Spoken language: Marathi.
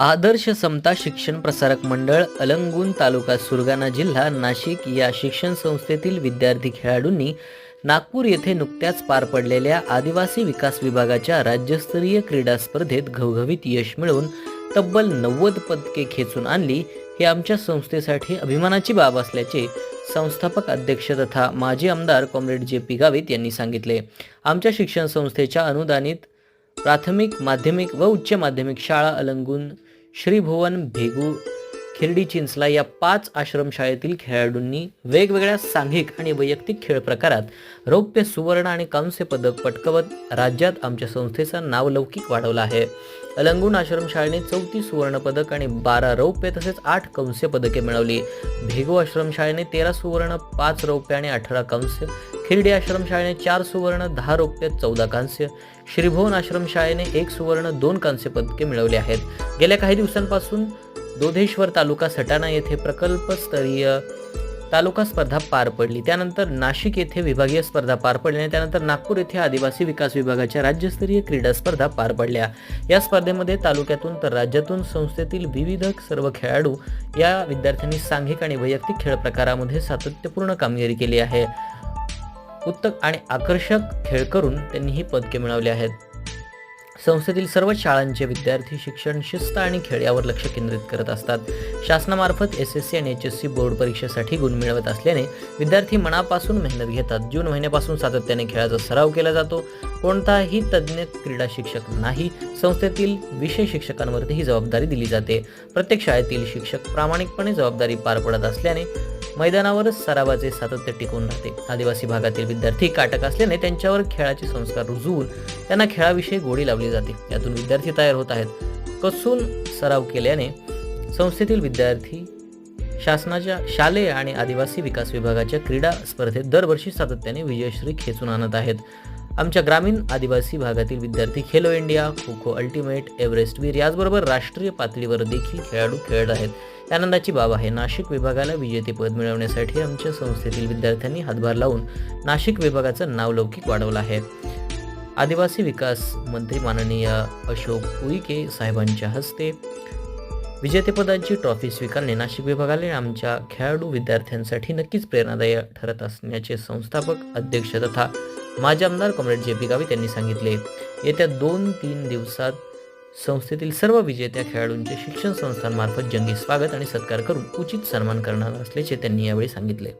आदर्श समता शिक्षण प्रसारक मंडळ अलंगून तालुका सुरगाणा जिल्हा नाशिक या शिक्षण संस्थेतील विद्यार्थी खेळाडूंनी नागपूर येथे नुकत्याच पार पडलेल्या आदिवासी विकास विभागाच्या राज्यस्तरीय क्रीडा स्पर्धेत घवघवीत यश मिळवून तब्बल नव्वद पदके खेचून आणली हे आमच्या संस्थेसाठी अभिमानाची बाब असल्याचे संस्थापक अध्यक्ष तथा माजी आमदार कॉम्रेड जे पी गावित यांनी सांगितले. आमच्या शिक्षण संस्थेच्या अनुदानित प्राथमिक माध्यमिक व उच्च माध्यमिक शाळा अलंगून श्री भुवन भेगू खिरडी चिंचला या पाच आश्रमशाळेतील खेळाडूंनी वेगवेगळ्या सांघिक आणि वैयक्तिक खेळ प्रकारात रौप्य सुवर्ण आणि कांस्य पदक पटकवत राज्यात आमच्या संस्थेचा नावलौकिक वाढवला आहे. अलंगून आश्रमशाळेने चौतीस सुवर्ण पदक आणि बारा रौप्य तसेच आठ कांस्य पदके मिळवली. भेगू आश्रमशाळेने तेरा सुवर्ण पाच रौप्य आणि अठरा कांस्य. खिरडी आश्रमशाळेने चार सुवर्ण दहा रौप्य चौदा कांस्य. श्रीभुवन आश्रमशाळेने एक सुवर्ण दोन कांस्य पदके मिळवली आहेत. गेल्या काही दिवसांपासून दोधेश्वर तालुका सटाणा येथे प्रकल्पस्तरीय तालुका स्पर्धा पार पडली. त्यानंतर नाशिक येथे विभागीय स्पर्धा पार पडल्या आणि त्यानंतर नागपूर येथे आदिवासी विकास विभागाच्या राज्यस्तरीय क्रीडा स्पर्धा पार पडल्या. या स्पर्धेमध्ये तालुक्यातून तर राज्यातून संस्थेतील विविध सर्व खेळाडू या विद्यार्थ्यांनी सांघिक आणि वैयक्तिक खेळ प्रकारामध्ये सातत्यपूर्ण कामगिरी केली आहे. उत्तक आणि आकर्षक खेळ करून त्यांनी ही पदके मिळवली आहेत. संस्थेतील सर्व शाळांचे विद्यार्थी शिक्षण शिस्त आणि खेळ यावर लक्ष केंद्रित करत असतात. शासनामार्फत एस एस सी आणि एच एस सी बोर्ड परीक्षेसाठी गुण मिळवत असल्याने विद्यार्थी मनापासून मेहनत घेतात. जून महिन्यापासून सातत्याने खेळाचा सराव केला जातो. कोणताही तज्ज्ञ क्रीडा शिक्षक नाही. संस्थेतील विषय शिक्षकांवरती ही जबाबदारी दिली जाते. प्रत्येक शाळेतील शिक्षक प्रामाणिकपणे जबाबदारी पार पडत असल्याने मैदानावरच सरावाचे सातत्य टिकून राहते. आदिवासी भागातील विद्यार्थी काटक असल्याने त्यांच्यावर खेळाचे संस्कार रुजवून त्यांना खेळाविषयी गोडी लावली जाते. यातून विद्यार्थी तयार होत आहेत. कसून सराव केल्याने संस्थेतील विद्यार्थी शासनाच्या शालेय आणि आदिवासी विकास विभागाच्या क्रीडा स्पर्धेत दरवर्षी सातत्याने विजयश्री खेचून आणत आहेत. आमच्या ग्रामीण आदिवासी भागातील विद्यार्थी Khelo India kho kho ultimate Everest वीर याचबरोबर राष्ट्रीय पातळीवर देखील खेळाडू खेळत आहेत. आनंदाची बाब आहे नाशिक विभागाला विजेतेपद मिळवण्यासाठी आमच्या संस्थेतील विद्यार्थ्यांनी हातभार लावून नाशिक विभागाचं नाव लौकिक वाढवलं आहे. आदिवासी विकास मंत्री माननीय अशोक उईके साहेबांच्या हस्ते विजेतेपदाची ट्रॉफी स्वीकारणे नाशिक विभागाला आमच्या खेळाडू विद्यार्थ्यांसाठी नक्कीच प्रेरणादायी ठरत असण्याचे संस्थापक अध्यक्ष तथा माजी आमदार कॉम्रेड जे पी गावित यांनी सांगितले येत्या दोन तीन दिवसात संस्थेतील सर्व विजेत्या खेळाडूंचे शिक्षण संस्थांमार्फत जंगी स्वागत आणि सत्कार करून उचित सन्मान करणार असल्याचे त्यांनी यावेळी सांगितले.